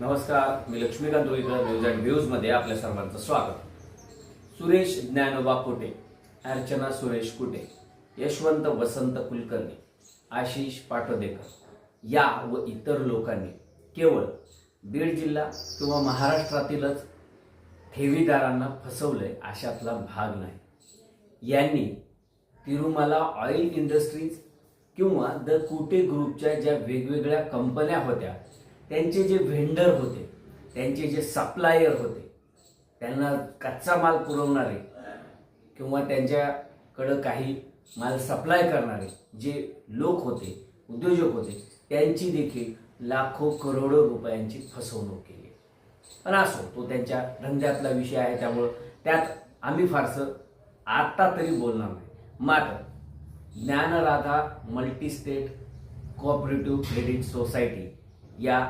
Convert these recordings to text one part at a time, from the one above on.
नमस्कार मी Laxmikant Roikar news and व्ह्यूजमध्ये आपल्या सर्वांचं स्वागत. सुरेश ज्ञानोबा कुटे अर्चना सुरेश कुटे यशवंत वसंत कुलकर्णी आशिष पाटोदेकर या व इतर लोकांनी केवळ बीड जिल्हा किंवा महाराष्ट्रातीलच ठेवीदारांना फसवलंय अशातला भाग नाही. यांनी तिरुमाला ऑइल इंडस्ट्रीज किंवा द कुटे ग्रुपच्या ज्या वेगवेगळ्या कंपन्या होत्या त्यांचे जे व्हेंडर होते त्यांचे जे सप्लायर होते त्यांना कच्चा माल पुरवणारे किंवा त्यांच्याकडं काही माल सप्लाय करणारे जे लोक होते उद्योजक होते त्यांची देखील लाखो करोडो रुपयांची फसवणूक केली. पण असो तो त्यांच्या धंद्यातला विषय आहे त्यामुळं त्यात आम्ही फारसं आत्ता तरी बोलणार नाही. मात्र Dnyanradha multistate cooperative credit society या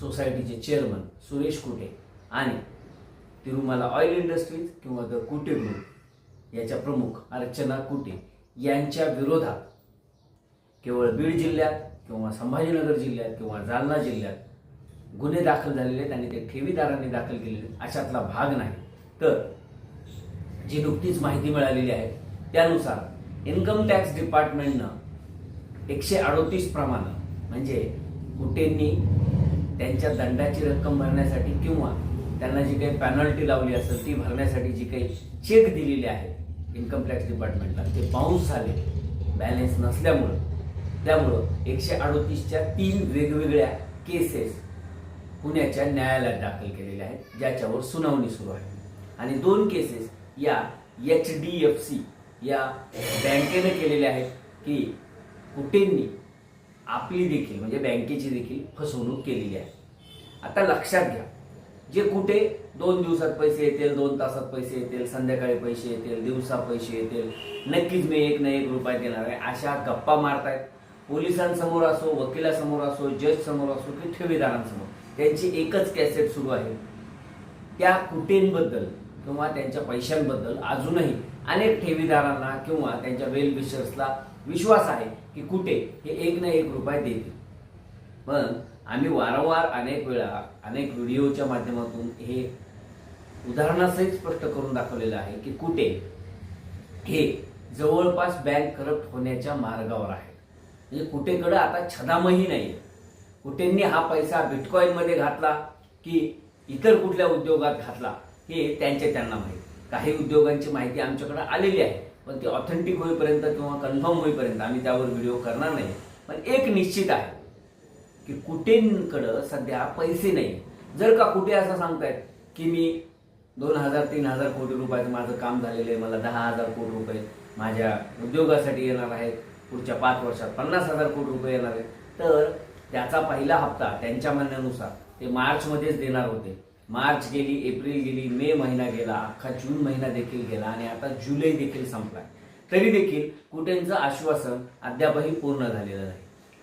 सोसायटीचे चेअरमन सुरेश कुटे आणि तिरुमाला ऑइल इंडस्ट्रीज किंवा द कुटे ग्रुप याच्या प्रमुख अर्चना कुटे यांच्या विरोधात केवळ बीड जिल्ह्यात किंवा संभाजीनगर जिल्ह्यात किंवा जालना जिल्ह्यात गुन्हे दाखल झालेले आहेत आणि ते ठेवीदारांनी दाखल केलेले अशातला भाग नाही. तर जी नुकतीच माहिती मिळालेली आहे त्यानुसार इन्कम टॅक्स डिपार्टमेंटनं एकशे अडोतीस प्रमाणे म्हणजे कुटेंनी त्यांच्या दंडाची रक्कम भरण्यासाठी किंवा त्यांना जी काही पॅनल्टी लावली असेल ती भरण्यासाठी जी काही चेक दिलेली आहे इन्कम टॅक्स डिपार्टमेंटला ते बाउन्स झाले. बॅलेन्स नसल्यामुळं. त्यामुळं एकशे अडोतीसच्या तीन वेगवेगळ्या केसेस पुण्याच्या न्यायालयात दाखल केलेल्या आहेत ज्याच्यावर सुनावणी सुरू आहे. आणि दोन केसेस या एच डी एफ सी या बँकेने केलेल्या आहेत की कुटेंनी आपली देखील म्हणजे बँकेची देखील फसवणूक केलेली आहे. आता लक्षात घ्या जे कुठे दोन दिवसात पैसे येतील दोन तासात पैसे येतील संध्याकाळी पैसे येतील दिवसा पैसे येतील नक्कीच मी एक ना एक रुपया देणार आहे अशा गप्पा मारतायत. पोलिसांसमोर असो वकिलासमोर असो जज समोर असो की ठेवीदारांसमोर त्यांची एकच कॅसेट सुरू आहे. त्या कुटेंबद्दल किंवा त्यांच्या पैशांबद्दल अजूनही अनेक ठेवीदारांना किंवा त्यांच्या वेल विशर्सला विश्वास आहे की कुठे? हे एक ना एक रुपये देतील. पण आम्ही वारंवार अनेक वेळा अनेक व्हिडिओच्या माध्यमातून हे उदाहरणासहित स्पष्ट करून दाखवलेलं आहे की कुठे? हे जवळपास बँक करप्ट होण्याच्या मार्गावर आहे. म्हणजे कुठेकडं आता छदामही नाही कुठेंनी हा पैसा बिटकॉईनमध्ये घातला की इतर कुठल्या उद्योगात घातला हे त्यांचे त्यांना माहीत. काही उद्योगांची माहिती आमच्याकडे आलेली आहे. पण ती ऑथेंटिक होईपर्यंत किंवा कन्फर्म होईपर्यंत आम्ही त्यावर व्हिडिओ करणार नाही. पण एक निश्चित आहे की कुठेकडं सध्या पैसे नाही. जर का कुठे असं सांगतायत की मी दोन हजार तीन हजार कोटी रुपयाचं माझं काम झालेलं आहे मला दहा हजार कोटी रुपये माझ्या उद्योगासाठी येणार आहेत पुढच्या पाच वर्षात पन्नास हजार कोटी रुपये येणार आहेत तर त्याचा पहिला हप्ता त्यांच्या म्हणण्यानुसार ते मार्चमध्येच देणार होते. मार्च गेली एप्रिल गेली मे महिना गेला अख्खा जून महिना देखील गेला आणि आता जुलै देखील संपलाय. तरी देखील कुठेंचं आश्वासन अद्यापही पूर्ण झालेलं नाही.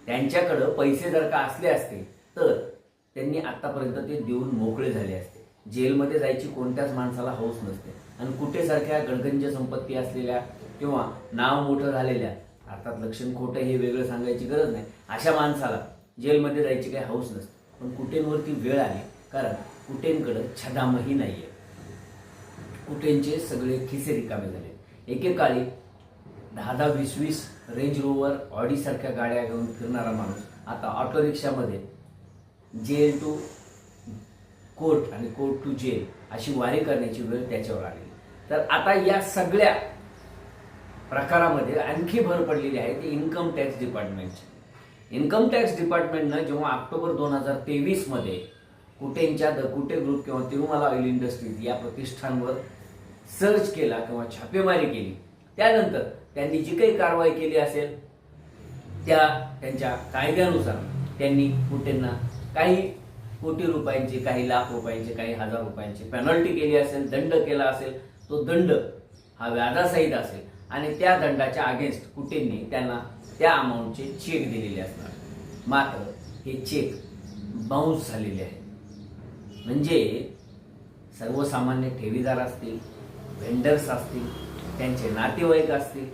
त्यांच्याकडं पैसे जर का असले असते तर त्यांनी आतापर्यंत ते देऊन मोकळे झाले असते. जेलमध्ये जायची कोणत्याच माणसाला हौस नसते. आणि कुठेसारख्या गडगंज संपत्ती असलेल्या किंवा नाव मोठं झालेल्या अर्थात लक्षण खोटं हे वेगळं सांगायची गरज नाही अशा माणसाला जेलमध्ये जायची काही हौस नसते. पण कुठेवरती वेळ आली कारण कुटेंकडं छदामही नाहीये. कुटेंचे सगळे खिसे रिकामे झाले. एकेकाळी दहा दहा वीस वीस रेंज रोवर ऑडी सारख्या गाड्या घेऊन फिरणारा माणूस आता ऑटो रिक्षामध्ये जेल टू कोर्ट आणि कोर्ट टू जेल अशी वारी करण्याची वेळ त्याच्यावर आली. तर आता या सगळ्या प्रकारामध्ये आणखी भर पडलेली आहे ती इन्कम टॅक्स डिपार्टमेंटची इन्कम टॅक्स डिपार्टमेंटनं जेव्हा ऑक्टोबर दोन हजार तेवीसमध्ये कुटेंच्या द कुटे ग्रुप किंवा तिरुमाला ऑइल इंडस्ट्रीज या प्रतिष्ठानवर सर्च केला किंवा छापेमारी केली. त्यानंतर त्यांनी जी काही कारवाई केली असेल त्या त्यांच्या कायद्यानुसार त्यांनी कुटेंना काही कोटी रुपयांची काही लाख रुपयांची काही हजार रुपयांची पेनल्टी केली असेल दंड केला असेल तो दंड हा व्याजासहित असेल आणि त्या दंडाच्या अगेन्स्ट कुटेंनी त्यांना त्या अमाऊंटचे चेक दिलेले असणार. मात्र हे चेक बाउन्स झालेले आहेत म्हणजे सर्वसामान्य ठेवीदार असतील व्हेंडर्स असतील त्यांचे नातेवाईक असतील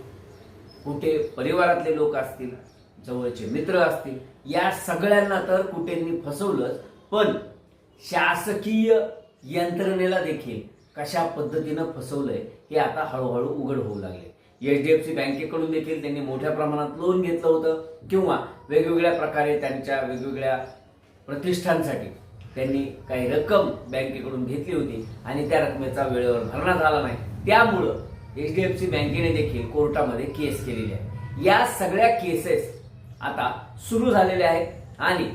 कुठे परिवारातले लोक असतील जवळचे मित्र असतील या सगळ्यांना तर कुठेंनी फसवलंच पण शासकीय यंत्रणेला देखील कशा पद्धतीनं फसवलंय हे आता हळूहळू उघड होऊ लागले. एच डी एफ सी बँकेकडून देखील त्यांनी मोठ्या प्रमाणात लोन घेतलं होतं किंवा वेगवेगळ्या प्रकारे त्यांच्या वेगवेगळ्या प्रतिष्ठांसाठी त्यांनी काही रक्कम बँकेकडून घेतली होती आणि त्या रकमेचा वेळेवर भरणा झाला नाही. त्यामुळं एच डी एफ सी बँकेने देखील कोर्टामध्ये केस केलेली आहे. या सगळ्या केसेस आता सुरू झालेल्या आहेत आणि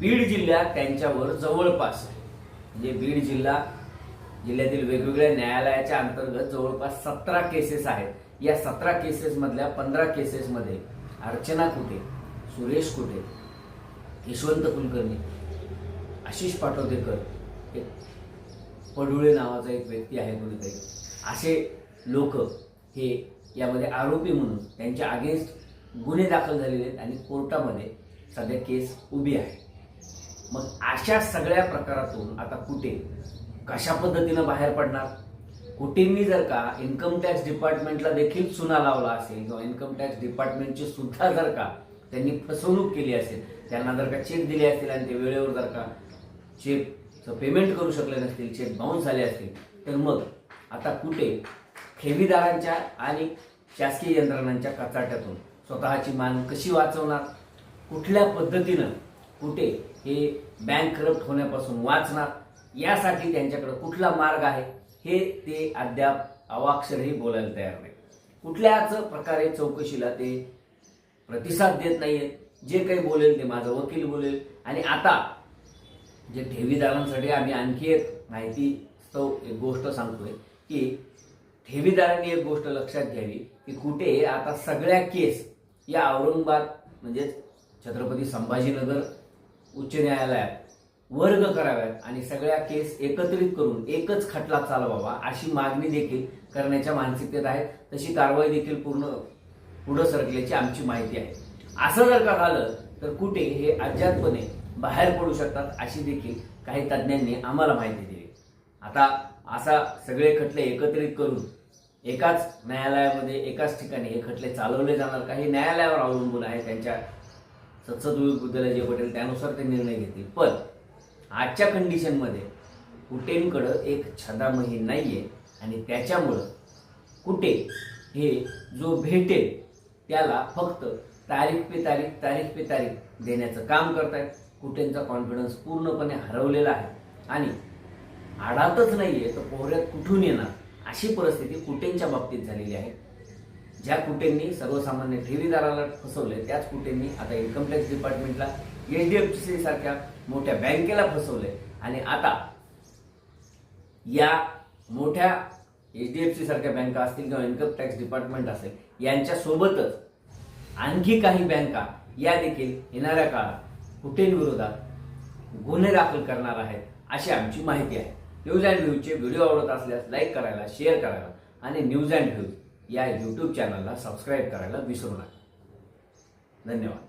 बीड जिल्ह्यात त्यांच्यावर जवळपास म्हणजे बीड जिल्हा जिल्ह्यातील वेगवेगळ्या न्यायालयाच्या अंतर्गत जवळपास सतरा केसेस आहेत. या सतरा केसेसमधल्या पंधरा केसेसमध्ये अर्चना कुठे सुरेश कुठे यशवंत कुलकर्णी आशिष पाटोदेकर एक पडुळे नावाचा एक व्यक्ती आहे कोणीतरी. असे लोक हे यामध्ये आरोपी म्हणून त्यांच्या अगेन्स्ट गुन्हे दाखल झालेले आहेत आणि कोर्टामध्ये सध्या केस उभी आहे. मग अशा सगळ्या प्रकारातून आता कुठे कशा पद्धतीनं बाहेर पडणार? कुठेंनी जर का इन्कम टॅक्स डिपार्टमेंटला देखील चुना लावला असेल किंवा इन्कम टॅक्स डिपार्टमेंटची सुद्धा जर का त्यांनी फसवणूक केली असेल त्यांना जर का चेक दिले असतील आणि ते वेळेवर जर का चेकचं पेमेंट करू शकले नसतील चेक बाउन्स झाले असतील तर मग आता कुठे? ठेवीदारांच्या आणि शासकीय यंत्रणांच्या कचाट्यातून स्वतःची मान कशी वाचवणार? कुठल्या पद्धतीनं कुठे हे बँक करप्ट होण्यापासून वाचणार? यासाठी त्यांच्याकडे कुठला मार्ग आहे? हे ते अद्याप अवाक्षरही बोलायला तयार नाही कुठल्याच प्रकारे चौकशीला ते प्रतिसाद देत नाहीयेत. जे काही बोलेल ते माझं वकील बोलेल. आणि आता जे ठेवीदारांसाठी आम्ही आणखी एक माहिती तो एक गोष्ट सांगतोय की ठेवीदारांनी एक गोष्ट लक्षात घ्यावी की कुठे आता सगळ्या केस या औरंगाबाद म्हणजेच छत्रपती संभाजीनगर उच्च न्यायालयात वर्ग कराव्यात आणि सगळ्या केस एकत्रित करून एकच खटला चालवावा अशी मागणी देखील करण्याच्या मानसिकतेत आहे. तशी कारवाई देखील पूर्ण पुढं सरकल्याची आमची माहिती आहे. असं जर का झालं तर कुठे हे अज्ञातपणे बाहेर पडू शकतात अशी देखील काही तज्ज्ञांनी आम्हाला माहिती दिली. आता असा सगळे खटले एकत्रित करून एकाच न्यायालयामध्ये एकाच ठिकाणी हे खटले चालवले जाणार काही न्यायालयावर अवलंबून आहे. त्यांच्या सत्सद बुद्धला जे पटेल त्यानुसार ते निर्णय घेतील. पण आजच्या कंडिशनमध्ये कुटेंकडं एक छदामही नाही आहे आणि त्याच्यामुळं कुठे हे जो भेटेल त्याला फक्त तारीख पे तारीख तारीख पे तारीख देण्याचं काम करतायत. कुठेंचा कॉन्फिडन्स पूर्णपणे हरवलेला आहे. आणि आडातच नाहीये तर पोहऱ्यात कुठून येणार? अशी परिस्थिती कुटेंच्या बाबतीत झालेली आहे. ज्या कुटेंनी सर्वसामान्य ठेवीदाराला फसवले त्याच कुटेंनी आता इन्कम टॅक्स डिपार्टमेंटला एच डी एफ सी सारख्या मोठ्या बँकेला फसवले आणि आता या मोठ्या एच डी एफ सी सारख्या बँका असतील किंवा इन्कम टॅक्स डिपार्टमेंट असेल यांच्यासोबतच आणखी काही बँका या देखील येणाऱ्या काळात कुटेंविरोधात गुन्हे दाखल करणार आहेत अशी आमची माहिती आहे. न्यूज अँड व्ह्यूजचे व्हिडिओ आवडत असल्यास लाईक करायला शेअर करायला आणि न्यूज अँड व्ह्यूज या यूट्यूब चॅनलला सबस्क्राईब करायला विसरू नका. धन्यवाद.